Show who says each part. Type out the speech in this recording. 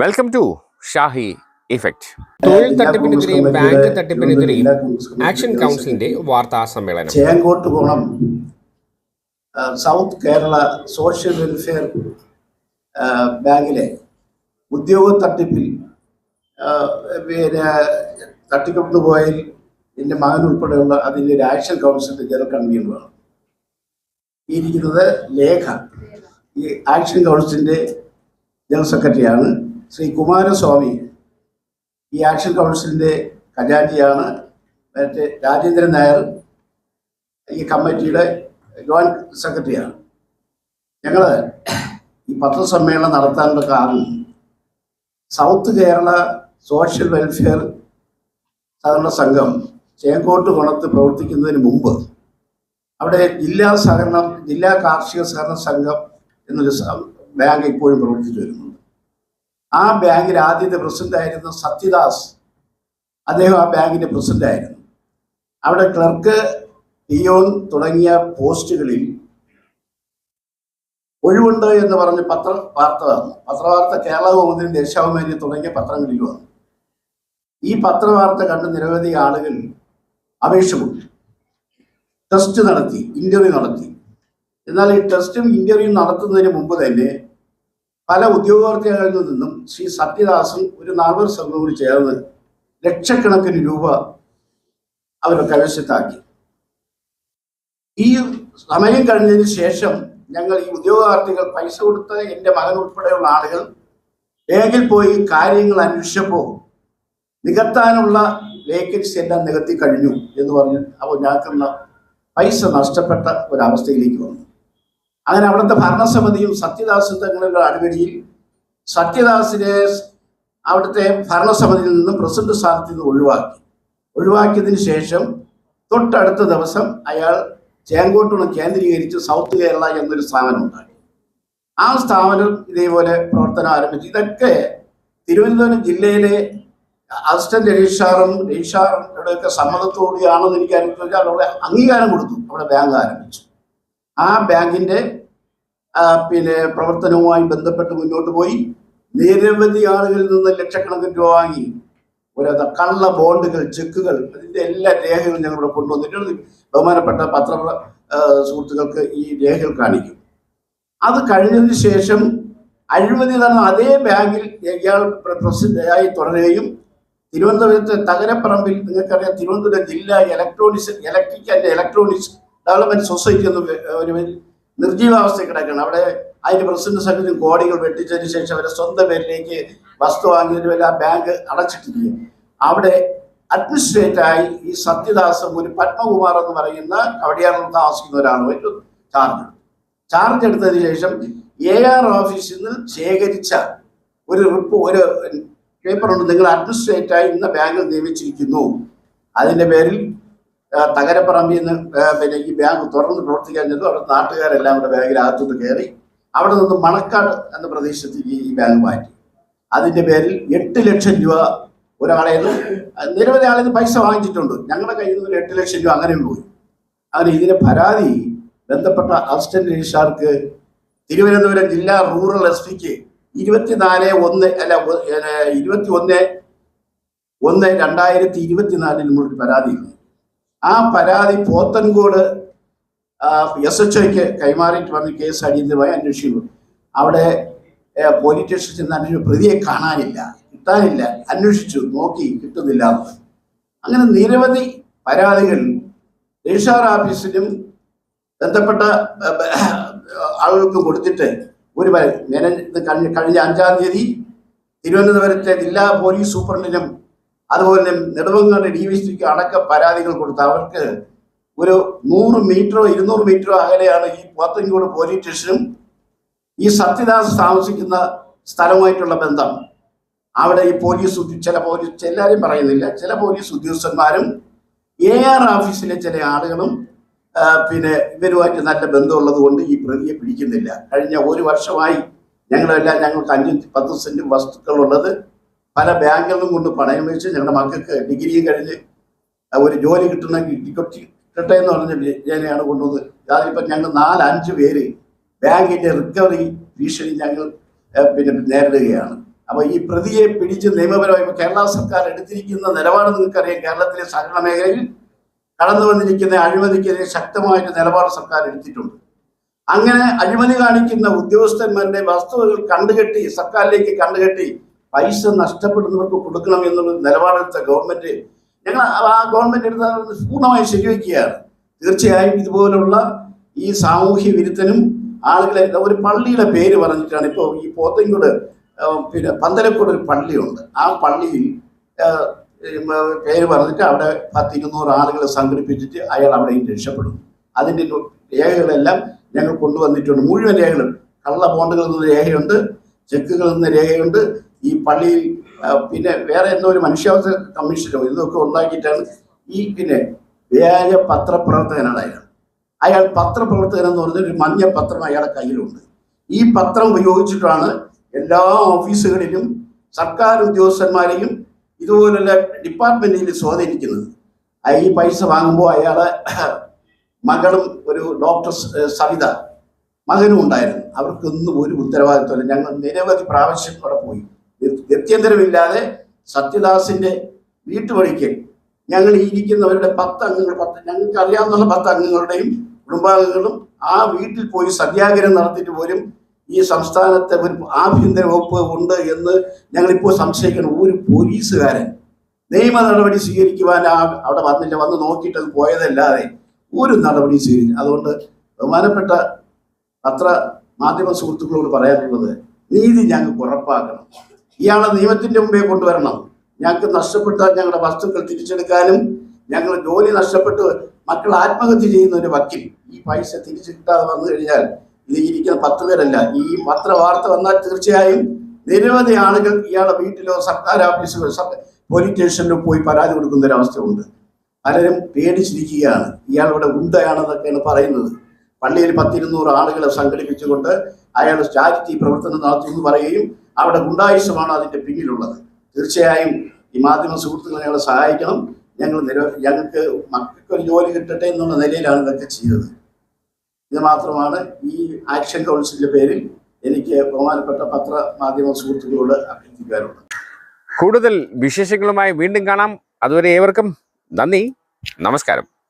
Speaker 1: Welcome to Shahi effect
Speaker 2: തൊഴിൽ തട്ടിപ്പിനെതിരെയും bank തട്ടിപ്പിനെതിരെയും action കൗൺസിലിന്റെ വാർത്താ സമ്മേളനം.
Speaker 3: ചേങ്കോട്ട് കോണം സൗത്ത് കേരള സോഷ്യൽ വെൽഫെയർ ബാങ്കിലെ ഉദ്യോഗ തട്ടിപ്പിൽ പിന്നെ തട്ടിക്കൊണ്ടു പോയതിൽ എന്റെ മകൻ ഉൾപ്പെടെയുള്ള അതിന്റെ ഒരു ആക്ഷൻ കൗൺസിലിന്റെ ജനറൽ കൺവീനറാണ് ഈ ഇരിക്കുന്നത് ലേഖ. ഈ ആക്ഷൻ കൗൺസിലിന്റെ ജനറൽ സെക്രട്ടറിയാണ് ശ്രീ കുമാരസ്വാമി ഈ ആക്ഷൻ കൗൺസിലിന്റെ ഖജാൻജിയാണ് നേരത്തെ രാജേന്ദ്രൻ നായർ ഈ കമ്മിറ്റിയുടെ ജോയിന്റ് സെക്രട്ടറിയാണ്. ഞങ്ങൾ ഈ പത്രസമ്മേളനം നടത്താനുള്ള കാരണം സൗത്ത് കേരള സോഷ്യൽ വെൽഫെയർ സഹകരണ സംഘം ചേങ്കോട്ട് കുണത്ത് പ്രവർത്തിക്കുന്നതിന് മുമ്പ് അവിടെ ജില്ലാ സഹകരണം ജില്ലാ കാർഷിക സഹകരണ സംഘം എന്നൊരു ബാങ്ക് ഇപ്പോഴും പ്രവർത്തിച്ചു വരുന്നുണ്ട്. ആ ബാങ്കിൽ ആദ്യത്തെ പ്രസിഡന്റ് ആയിരുന്ന സത്യദാസ്. അദ്ദേഹം ആ ബാങ്കിന്റെ പ്രസിഡന്റ് ആയിരുന്നു. അവിടെ ക്ലർക്ക് പിയോൺ തുടങ്ങിയ പോസ്റ്റുകളിൽ ഒഴിവുണ്ട് എന്ന് പറഞ്ഞ് പത്ര വാർത്ത വന്നു. പത്രവാർത്ത കേരള കൗമുദിനും ദേശാഭിമാനി തുടങ്ങിയ പത്രങ്ങളിൽ വന്നു. ഈ പത്രവാർത്ത കണ്ട് നിരവധി ആളുകൾ അപേക്ഷ കൊടുത്തു ടെസ്റ്റ് നടത്തി ഇന്റർവ്യൂ നടത്തി. എന്നാൽ ഈ ടെസ്റ്റും ഇന്റർവ്യൂ നടത്തുന്നതിന് മുമ്പ് തന്നെ പല ഉദ്യോഗാർത്ഥികളിൽ നിന്നും ശ്രീ സത്യദാസും ഒരു നാൽവർ സംഘവും ചേർന്ന് ലക്ഷക്കണക്കിന് രൂപ അവരുടെ കൈവശത്താക്കി. ഈ സമയം കഴിഞ്ഞതിന് ശേഷം ഞങ്ങൾ ഈ ഉദ്യോഗാർത്ഥികൾ പൈസ കൊടുത്ത് എന്റെ മകൻ ഉൾപ്പെടെയുള്ള ആളുകൾ ബാങ്കിൽ പോയി കാര്യങ്ങൾ അന്വേഷിച്ചപ്പോൾ നികത്താനുള്ള വേക്കൻസി എല്ലാം നികത്തി കഴിഞ്ഞു എന്ന് പറഞ്ഞ് അപ്പോൾ ഞങ്ങൾക്കുള്ള പൈസ നഷ്ടപ്പെട്ട ഒരവസ്ഥയിലേക്ക് വന്നു. അങ്ങനെ അവിടുത്തെ ഭരണസമിതിയും സത്യദാസ് തങ്ങളുടെ അടിവരിയിൽ സത്യദാസിനെ അവിടുത്തെ ഭരണസമിതിയിൽ നിന്നും പ്രസിഡന്റ് സ്ഥാനത്ത് നിന്ന് ഒഴിവാക്കി. ഒഴിവാക്കിയതിന് ശേഷം തൊട്ടടുത്ത ദിവസം അയാൾ ചേങ്കോട്ടുണം കേന്ദ്രീകരിച്ച് സൗത്ത് കേരള എന്നൊരു സ്ഥാപനം ഉണ്ടാക്കി. ആ സ്ഥാപനം ഇതേപോലെ പ്രവർത്തനം ആരംഭിച്ചു. ഇതൊക്കെ തിരുവനന്തപുരം ജില്ലയിലെ അസിസ്റ്റന്റ് രജിസ്ട്രാറും രജിസ്ട്രാറുടെയൊക്കെ സമ്മതത്തോടെയാണെന്ന് എനിക്ക് അനുഭവിച്ചാൽ അവിടെ അംഗീകാരം കൊടുത്തു. അവിടെ ബാങ്ക് ആരംഭിച്ചു. ആ ബാങ്കിന്റെ പിന്നെ പ്രവർത്തനവുമായി ബന്ധപ്പെട്ട് മുന്നോട്ട് പോയി. നിരവധി ആളുകളിൽ നിന്ന് ലക്ഷക്കണക്കിന് രൂപ വാങ്ങി. ഒരു കള്ള ബോണ്ടുകൾ ചെക്കുകൾ അതിന്റെ എല്ലാ രേഖകളും ഞങ്ങൾ ഇവിടെ കൊണ്ടുവന്നിട്ടുണ്ട് ബഹുമാനപ്പെട്ട പത്ര സുഹൃത്തുക്കൾക്ക് ഈ രേഖകൾ കാണിക്കും. അത് കഴിഞ്ഞതിന് ശേഷം അഴിമതി നടന്ന അതേ ബാങ്കിൽ ഇയാൾ പ്രസിഡന്റായി തുടരുകയും തിരുവനന്തപുരത്തെ തകരപ്പറമ്പിൽ നിങ്ങൾക്കറിയാം തിരുവനന്തപുരം ജില്ലാ electronics electric and electronics development society എന്ന് ഒരു നിർജീവാവസ്ഥ കിടക്കുകയാണ്. അവിടെ അതിന്റെ പ്രസിഡന്റ് സംഘത്തിന് കോടികൾ വെട്ടിച്ചതിന് ശേഷം അവരെ സ്വന്തം പേരിലേക്ക് വസ്തു വാങ്ങിയതിന് ആ ബാങ്ക് അടച്ചിട്ടില്ല അവിടെ അഡ്മിനിസ്ട്രേറ്ററായി ഈ സത്യദാസം ഒരു പത്മകുമാർ എന്ന് പറയുന്ന കവടിയാറിൽ താമസിക്കുന്ന ഒരാളുമായിട്ട് ചാർജ് ചാർജ് എടുത്തതിന് ശേഷം എ ആർ ഓഫീസിൽ നിന്ന് ശേഖരിച്ച ഒരു റിപ്പ് ഒരു പേപ്പറുണ്ട് നിങ്ങൾ അഡ്മിനിസ്ട്രേറ്ററായി ഇന്ന ബാങ്ക് നിയമിച്ചിരിക്കുന്നു. അതിന്റെ പേരിൽ തകരപ്പറമ്പിൽ നിന്ന് പിന്നെ ഈ ബാങ്ക് തുറന്ന് പ്രവർത്തിക്കാൻ ചെന്നു. അവിടെ നാട്ടുകാരെല്ലാം കൂടെ ബാങ്കിനകത്തോട്ട് കയറി അവിടെ നിന്ന് മണക്കാട് എന്ന പ്രദേശത്തേക്ക് ഈ ബാങ്ക് മാറ്റി. അതിന്റെ പേരിൽ എട്ട് ലക്ഷം രൂപ ഒരാളെ നിരവധി ആളിൽ നിന്ന് പൈസ വാങ്ങിച്ചിട്ടുണ്ട്. ഞങ്ങളുടെ കയ്യിൽ നിന്ന് എട്ട് ലക്ഷം രൂപ അങ്ങനെയും പോയി. അങ്ങനെ ഇതിന്റെ പരാതി ബന്ധപ്പെട്ട അസിസ്റ്റന്റ് രജിസ്ട്രാർക്ക് തിരുവനന്തപുരം ജില്ലാ റൂറൽ എസ് പിക്ക് ഇരുപത്തിനാല് ഒന്ന് അല്ല ഇരുപത്തി ഒന്ന് ഒന്ന് രണ്ടായിരത്തി ഇരുപത്തിനാലിൽ മുമ്പ് പരാതി ഉണ്ട്. ആ പരാതി പോത്തൻകോട് എസ് എച്ച് ഒക്ക് കൈമാറിയിട്ട് വന്ന കേസ് അടിയന്തരമായി അന്വേഷിക്കുന്നു. അവിടെ പോലീസ് സ്റ്റേഷനിൽ ചെന്ന് അന്വേഷിച്ചു പ്രതിയെ കാണാനില്ല കിട്ടാനില്ല അന്വേഷിച്ചു നോക്കി കിട്ടുന്നില്ല. അങ്ങനെ നിരവധി പരാതികൾ രജിസ്ട്രാർ ഓഫീസിലും ബന്ധപ്പെട്ട ആളുകൾക്ക് കൊടുത്തിട്ട് ഒരു പ- മെന- കഴിഞ്ഞ കഴിഞ്ഞ അഞ്ചാം തീയതി തിരുവനന്തപുരത്തെ ജില്ലാ പോലീസ് സൂപ്രണ്ടിനും അതുപോലെ നെടുമങ്ങാട് ഡി വി സിക്ക് അടക്ക പരാതികൾ കൊടുത്ത് അവർക്ക് ഒരു നൂറ് മീറ്ററോ ഇരുന്നൂറ് മീറ്ററോ അകലെയാണ് ഈ പോത്തൻകോട് പോലീസ് സ്റ്റേഷനും ഈ സത്യദാസ് താമസിക്കുന്ന സ്ഥലവുമായിട്ടുള്ള ബന്ധം. അവിടെ ഈ പോലീസ് ചില പോലീസ് എല്ലാവരും പറയുന്നില്ല. ചില പോലീസ് ഉദ്യോഗസ്ഥന്മാരും എ ആർ ഓഫീസിലെ ചില ആളുകളും പിന്നെ ഇവരുമായിട്ട് നല്ല ബന്ധമുള്ളത് കൊണ്ട് ഈ പ്രതിയെ പിടിക്കുന്നില്ല. കഴിഞ്ഞ ഒരു വർഷമായി ഞങ്ങളെല്ലാം ഞങ്ങൾക്ക് അഞ്ച് പത്ത് സെന്റ് വസ്തുക്കളുള്ളത് പല ബാങ്കുകളിലും കൊണ്ട് പണയം വെച്ച് ഞങ്ങളുടെ മക്കൾക്ക് ഡിഗ്രിയും കഴിഞ്ഞ് ഒരു ജോലി കിട്ടണമെങ്കിൽ കിട്ടി കിട്ടട്ടെ എന്ന് പറഞ്ഞ വിജയനെയാണ് കൊണ്ടുവന്നത്. അതിലിപ്പം ഞങ്ങൾ നാലഞ്ച് പേര് ബാങ്കിന്റെ റിക്കവറി ഭീഷണി ഞങ്ങൾ പിന്നെ നേരിടുകയാണ്. അപ്പോൾ ഈ പ്രതിയെ പിടിച്ച് നിയമപരമായി കേരള സർക്കാർ എടുത്തിരിക്കുന്ന നിലപാട് നിങ്ങൾക്കറിയാം. കേരളത്തിലെ സഹകരണ മേഖലയിൽ കടന്നു വന്നിരിക്കുന്ന അഴിമതിക്കെതിരെ ശക്തമായിട്ട് നിലപാട് സർക്കാർ എടുത്തിട്ടുണ്ട്. അങ്ങനെ അഴിമതി കാണിക്കുന്ന ഉദ്യോഗസ്ഥന്മാരുടെ വസ്തുവകൾ കണ്ടുകെട്ടി സർക്കാരിലേക്ക് കണ്ടുകെട്ടി പൈസ നഷ്ടപ്പെടുന്നവർക്ക് കൊടുക്കണം എന്നുള്ള നിലപാടെടുത്ത ഗവൺമെന്റ് ഞങ്ങൾ ആ ഗവൺമെന്റ് എടുത്ത പൂർണമായി ശരിവെക്കുകയാണ്. തീർച്ചയായും ഇതുപോലുള്ള ഈ സാമൂഹ്യ വിരുദ്ധനും ആളുകളെ ഒരു പള്ളിയുടെ പേര് പറഞ്ഞിട്ടാണ് ഇപ്പോൾ ഈ പോത്തങ്കോട് പിന്നെ പന്തലക്കോട് ഒരു പള്ളിയുണ്ട്. ആ പള്ളിയിൽ പേര് പറഞ്ഞിട്ട് അവിടെ പത്ത് ഇരുന്നൂറ് ആളുകളെ സംഘടിപ്പിച്ചിട്ട് അയാൾ അവിടെയും രക്ഷപ്പെടും അതിന്റെ രേഖകളെല്ലാം ഞങ്ങൾ കൊണ്ടുവന്നിട്ടുണ്ട്. മുഴുവൻ രേഖകളും കള്ള ബോണ്ടുകളിൽ നിന്ന് രേഖയുണ്ട് ചെക്കുകളിൽ നിന്ന് രേഖയുണ്ട് ഈ പള്ളിയിൽ പിന്നെ വേറെ എന്തോ ഒരു മനുഷ്യാവകാശ കമ്മീഷനോ ഇതൊക്കെ ഉണ്ടാക്കിയിട്ടാണ് ഈ പിന്നെ വ്യാജ പത്രപ്രവർത്തകനാണ് അയാൾ അയാൾ പത്രപ്രവർത്തകൻ എന്ന് പറഞ്ഞ ഒരു മഞ്ഞ പത്രം അയാളുടെ കയ്യിലുണ്ട്. ഈ പത്രം ഉപയോഗിച്ചിട്ടാണ് എല്ലാ ഓഫീസുകളിലും സർക്കാർ ഉദ്യോഗസ്ഥന്മാരെയും ഇതുപോലുള്ള ഡിപ്പാർട്ട്മെന്റിൽ സ്വാധീനിക്കുന്നത്. ഈ പൈസ വാങ്ങുമ്പോൾ അയാളെ മകളും ഒരു ഡോക്ടർ സവിത മകനും ഉണ്ടായിരുന്നു. അവർക്കൊന്നും ഒരു ഉത്തരവാദിത്വമില്ല. ഞങ്ങൾ നിരവധി പ്രാവശ്യം അവിടെ പോയി. ഗത്യന്തരമില്ലാതെ സത്യദാസിന്റെ വീട്ടുപടിക്ക് ഞങ്ങൾ ഇരിക്കുന്നവരുടെ പത്ത് അംഗങ്ങൾ പത്ത് ഞങ്ങൾക്ക് അറിയാവുന്ന പത്ത് അംഗങ്ങളുടെയും കുടുംബാംഗങ്ങളും ആ വീട്ടിൽ പോയി സത്യാഗ്രഹം നടത്തിയിട്ട് പോലും ഈ സംസ്ഥാനത്തെ ഒരു ആഭ്യന്തര വകുപ്പ് ഉണ്ട് എന്ന് ഞങ്ങളിപ്പോൾ സംശയിക്കണം. ഒരു പോലീസുകാരൻ നിയമ നടപടി സ്വീകരിക്കുവാൻ ആ അവിടെ വന്നില്ല വന്ന് നോക്കിയിട്ട് അത് പോയതല്ലാതെ ഒരു നടപടി സ്വീകരിച്ചു അതുകൊണ്ട് ബഹുമാനപ്പെട്ട പത്ര മാധ്യമ സുഹൃത്തുക്കളോട് പറയാനുള്ളത് നീതി ഞങ്ങൾക്ക് ഉറപ്പാക്കണം. ഇയാളെ നിയമത്തിന്റെ മുമ്പേ കൊണ്ടുവരണം. ഞങ്ങൾക്ക് നഷ്ടപ്പെട്ട ഞങ്ങളുടെ വസ്തുക്കൾ തിരിച്ചെടുക്കാനും ഞങ്ങൾ ജോലി നഷ്ടപ്പെട്ട് മക്കൾ ആത്മഹത്യ ചെയ്യുന്ന ഒരു വക്കീൽ ഈ പൈസ തിരിച്ചു കിട്ടാതെ വന്നു കഴിഞ്ഞാൽ ഇരിക്കുന്ന പത്ത് പേരല്ല. ഈ പത്ര വാർത്ത വന്നാൽ തീർച്ചയായും നിരവധി ആളുകൾ ഇയാളെ വീട്ടിലോ സർക്കാർ ഓഫീസിലോ സർ- പോലീസ് സ്റ്റേഷനിലോ പോയി പരാതി കൊടുക്കുന്ന ഒരു അവസ്ഥയുണ്ട്. പലരും പേടിച്ചിരിക്കുകയാണ്. ഇയാൾ ഇവിടെ ഗുണ്ടയാണെന്നൊക്കെയാണ് പറയുന്നത്. പള്ളിയിൽ പത്തിരുന്നൂറ് ആളുകളെ സംഘടിപ്പിച്ചുകൊണ്ട് അയാൾ ചാരിറ്റി പ്രവർത്തനം നടത്തി എന്ന് പറയുകയും അവിടെ ഗുണ്ടായുസമാണ് അതിന്റെ പിന്നിലുള്ളത്. തീർച്ചയായും ഈ മാധ്യമ സുഹൃത്തുക്കളെ ഞങ്ങളെ സഹായിക്കണം. ഞങ്ങൾ ഞങ്ങൾക്ക് മക്കൾക്ക് ഒരു ജോലി കിട്ടട്ടെ എന്നുള്ള നിലയിലാണ് ഇതൊക്കെ ചെയ്തത്. ഇത് മാത്രമാണ് ഈ ആക്ഷൻ കൗൺസിലിന്റെ പേരിൽ എനിക്ക് ബഹുമാനപ്പെട്ട പത്ര മാധ്യമ സുഹൃത്തുക്കളോട് അഭ്യർത്ഥിക്കാറുള്ളത്
Speaker 1: കൂടുതൽ വിശേഷങ്ങളുമായി വീണ്ടും കാണാം. അതുവരെ ഏവർക്കും നന്ദി. നമസ്കാരം.